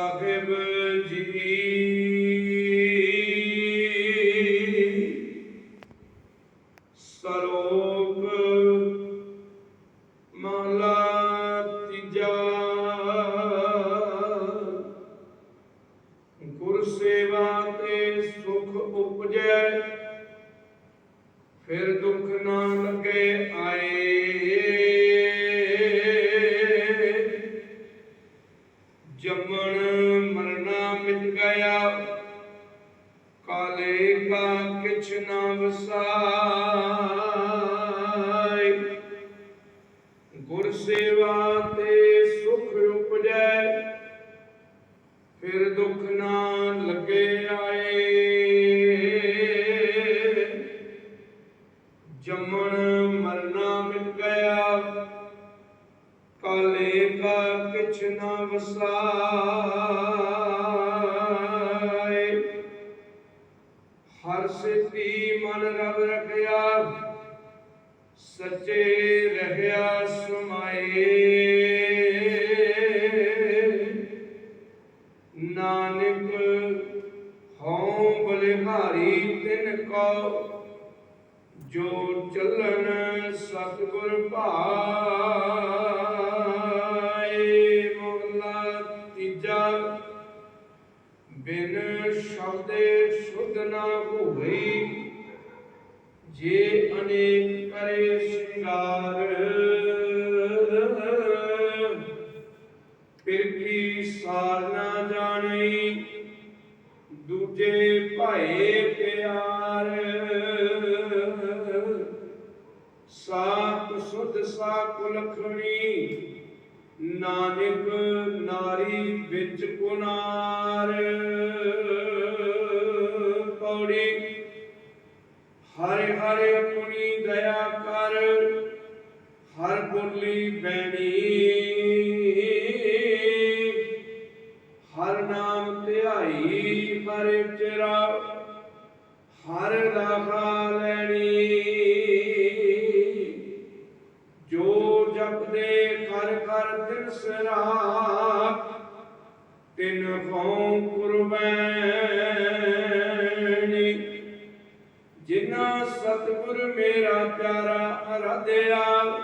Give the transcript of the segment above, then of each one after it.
ਸਾਹਿਬ ਜੀ ਸਰੋਪ ਮਾਲਾ ਤੀਜਾ ਗੁਰ ਸੇਵਾ ਤੇ ਸੁਖ ਉਪਜੈ ਫਿਰ ਦੁੱਖ ਨਾ ਲੱਗੇ ਕਾਲੇ ਕਾ ਕਿਛ ਨਾ ਵਸਾਈ। ਗੁਰ ਸੇਵਾ ਤੇ ਸੁਖ ਉਪਜੈ, ਫਿਰ ਦੁੱਖ ਨਾ ਲੱਗੇ ਆਏ। ਜੰਮਣ ਮਰਨਾ ਮਿਟ ਗਿਆ, ਕਾਲੇ ਕਾ ਕਿਛ ਨਾ ਵਸਾਏ ਹਰ ਸਿੱਧੀ ਮਨ ਰਵ ਰਖਿਆ, ਸੱਚੇ ਰਹਿਆ ਸਮਾਏ। ਨਾਨਕ ਹਉ ਬਲਿਹਾਰੀ ਤਿਨ ਕੋ ਜੋ ਚੱਲਣ ਸਤਿਗੁਰ ਭਾਏ ਸ਼ਬਦੇ ਸ਼ੁੱਧ ਨਾ ਹੋਈ ਜੇ ਅਨੇਕ ਕਰੇ ਸ਼ਿੰਗਾਰ। ਫਿਰ ਕੀ ਸਾਰ ਨਾ ਜਾਣੀ, ਦੂਜੇ ਭਾਏ ਪਿਆਰ। ਸਾਖ ਸੁਧ ਸਾਖ ਲਖਣੀ, ਨਾਨਕ ਨਾਰੀ ਵਿੱਚ ਕੁਨਾਰ ਹਰਿ ਹਰਿ ਆਪਣੀ ਦਇਆ ਕਰ, ਹਰ ਬੋਲੀ ਬੈਣੀ। ਹਰ ਨਾਮ ਧਿਆਈ ਹਰ ਚਿਰਾ, ਹਰ ਰਾਖਾ ਲੈਣੀ। ਜੋ ਜਪਦੇ ਕਰ ਕਰ ਦਿਨ ਸਰਾਪ ਤਿਨ ਕਉ ਕੁਰਬੈਣੀ ਪਿਆਰਾ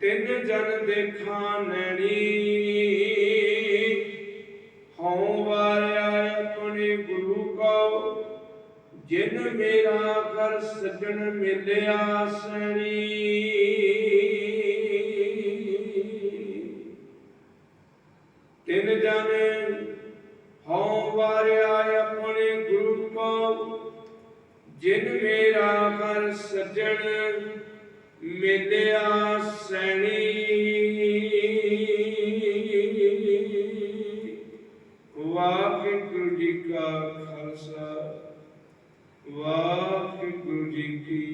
ਤਿੰਨ ਜਨ ਦੇਖਾਂ ਨੈਣੀ। ਹਉ ਵਾਰਿਆ ਆਪਣੇ ਗੁਰੂ ਕੋ ਜਿਨ ਮੇਰਾ ਕਰ ਸਜਣ ਮਿਲਿਆ ਸਣੀ। ਤਿੰਨ ਜਨ ਹਉ ਵਾਰਿਆ ਆਪਣੇ ਗੁਰੂ ਕੋ ਜਿਨ ਮੇਰਾ ਕਰ ਸਜਣ ਮਿਲਿਆ ਸੈਣੀ। ਵਾਹਿਗੁਰੂ ਜੀ ਕਾ ਖਾਲਸਾ ਵਾਹਿਗੁਰੂ ਜੀ ਕੀ